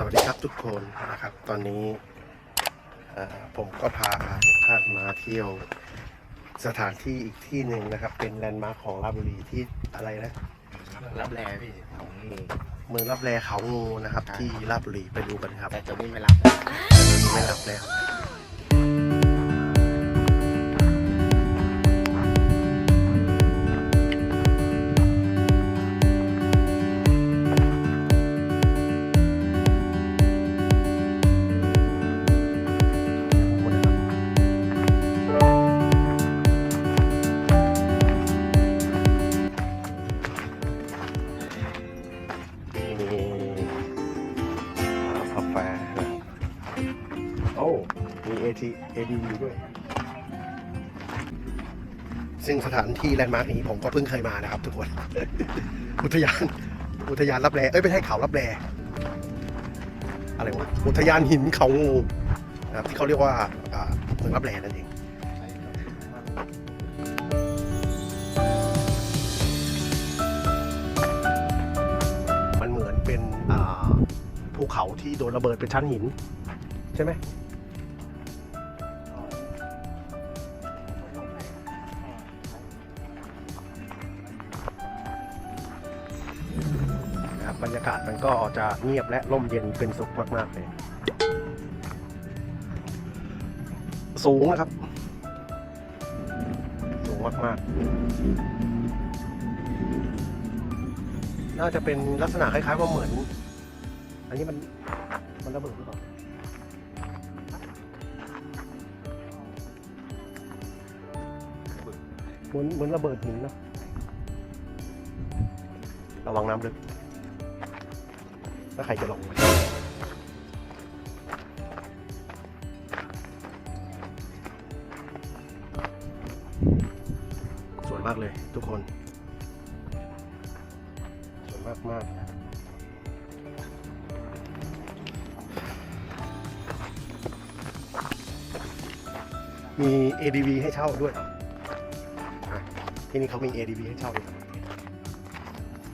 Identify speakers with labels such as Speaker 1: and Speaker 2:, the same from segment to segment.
Speaker 1: สวัสดีครับทุกคนนะครับ ตอนนี้เอ่อผมก็พาทุกท่านมาเที่ยวสถานที่อีกที่หนึ่งนะครับ เป็นแลนด์มาร์คของราชบุรีที่อะไรนะ
Speaker 2: รับแลพี่ของนี่
Speaker 1: เมืองรับแลเขางูนะครับ ที่ราชบุรีไปดูกันครับ
Speaker 2: แต่จะไม่ไม่รับ
Speaker 1: ไม่รับแล้ว AT AD ด้วย ซึ่งสถานที่แลนด์มาร์กนี้ผมก็เพิ่งเคยมานะครับทุกคน อุทยาน อุทยานรับแลเอ้ยไม่ใช่เขารับแลอะไรวะ อุทยานหินเขางูนะครับที่เขาเรียกว่าเมืองรับแลนั่นเองมันเหมือนเป็นภูเขาที่โดนระเบิดเป็นชั้นหิน ใช่ไหม บบรรยากาศมันก็จะเงียบและร่มเย็นเป็นสุขมากๆเลย สูงนะครับ สูงมากๆ น่าจะเป็นลักษณะคล้ายๆว่าเหมือน อันนี้มันมันระเบิดหรือเปล่าเหมือนเหมือนระเบิดหินนะระวังน้ำลึก ถ้าใครจะลงไปสวยมากเลยทุกคน สวยมากมากมี ADV ให้เช่าด้วย ที่นี่เขามี ADV ให้เช่าด้วย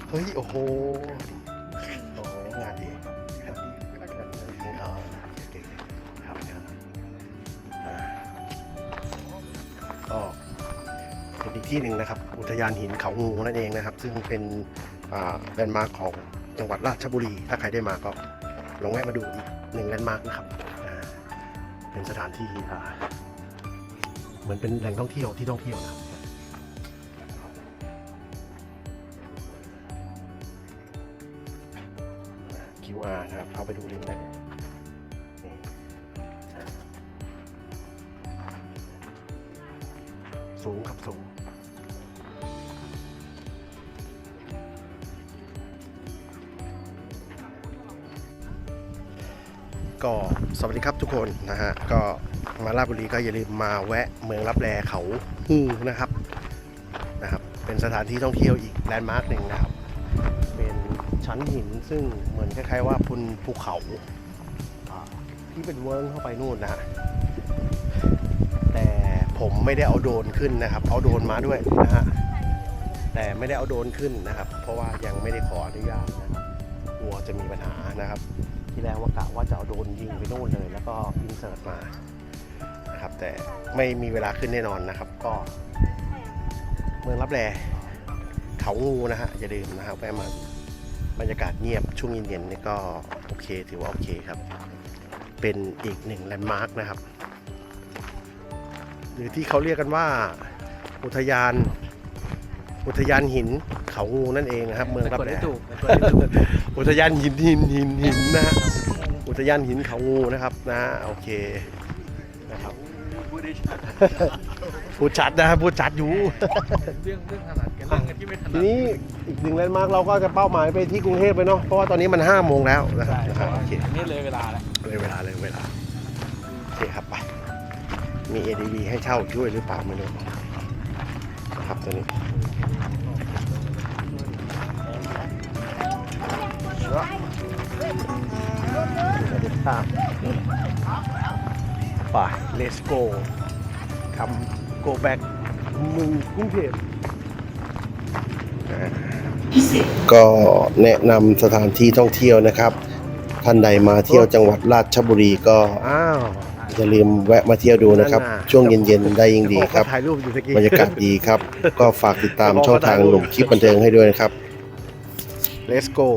Speaker 1: เฮ้ย โอ้โห ก็เป็นอีกที่หนึ่งนะครับ อุทยานหินเขางูนั่นเองนะครับ ซึ่งเป็นแลนด์มาร์คของจังหวัดราชบุรี ถ้าใครได้มาก็ลองแวะมาดูอีกหนึ่งแลนด์มาร์คนะครับเป็นสถานที่เหมือนเป็นแหล่งท่องเที่ยวที่ท่องเที่ยวนะครับ QR นะครับเข้าไปดูลิงก์ได้ สูงครับสูง ก็สวัสดีครับทุกคนนะฮะ ก็มาราชบุรีก็อย่าลืมมาแวะเมืองรับแลเขาฮูนะครับนะครับ เป็นสถานที่ท่องเที่ยวอีกแลนด์มาร์คหนึ่งนะครับ เป็นชั้นหินซึ่งเหมือนคล้ายๆว่าพุนภูเขาที่เป็นเวิร์งเข้าไปนู่นนะฮะ ผมไม่ได้เอาโดนขึ้นนะครับ เอาโดนมาด้วยนะฮะแต่ไม่ได้เอาโดนขึ้นนะครับ เพราะว่ายังไม่ได้ขออนุญาตนะครับกลัวจะมีปัญหานะครับ ที่แรกว่ากะว่าจะเอาโดนยิงไปโน่นเลย แล้วก็อินเสิร์ตมานะครับ แต่ไม่มีเวลาขึ้นแน่นอนนะครับ ก็ เมืองรับแลเขางูนะฮะอย่าลืมนะครับแวะมาบรรยากาศเงียบช่วงเย็นๆนี่ก็โอเคถือว่าโอเคครับ เป็นอีกหนึ่งแลนด์มาร์กนะครับ หรือที่เขาเรียกกันว่าอุทยาน อุทยานหินเขางูนั่นเองนะครับ เมืองรับ
Speaker 2: กด
Speaker 1: แล
Speaker 2: ได้ถูกกดได้ถูก
Speaker 1: อุทยานหินหินหินหินนะฮะอุทยานหินเขางูนะครับนะโอเคนะครับพูดชัดนะพูดชัดอยู่
Speaker 2: เรื่องเรื่องถนัดกันเรื่องกันที่ไม่ถนั
Speaker 1: ที
Speaker 2: ด
Speaker 1: นี้อีกหนึ่งแลนด์มาร์กเราก็จะเป้าหมายไปที่กรุงเทพไปเนาะเพราะว่าตอนนี้มันห้าโมงแล้วนะครับ
Speaker 2: ใช่
Speaker 1: อ่าโอเค
Speaker 2: อันนี้เลยเวลาแล้ว
Speaker 1: เลยเวลาเลยเวลาโอเคครับไป มี ADV ให้เช่าอีกด้วยหรือเปล่าไม่รู้นะครับตัวนี้สวัสดีครับไป let's go ทำ go back เมืองกรุงเทพก็แนะนำสถานที่ท่องเที่ยวนะครับ
Speaker 3: ท่านใดมาเที่ยวจังหวัดราชบุรีก็
Speaker 1: อ้าว
Speaker 3: อย่าลืมแวะมาเที่ยวดูนะครับ
Speaker 1: นั่นน่ะ
Speaker 3: ช่วงเย็นๆได้ยิ่งดีครับ
Speaker 1: ถ่ายรูปอยู่ตะกี้
Speaker 3: บรรยากาศดีครับ ก็ฝากติดตามช่องทางหนุ่มคลิปบันเทิงให้ด้วยนะครับ
Speaker 1: Let's go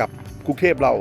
Speaker 1: กับกรุงเทพเรา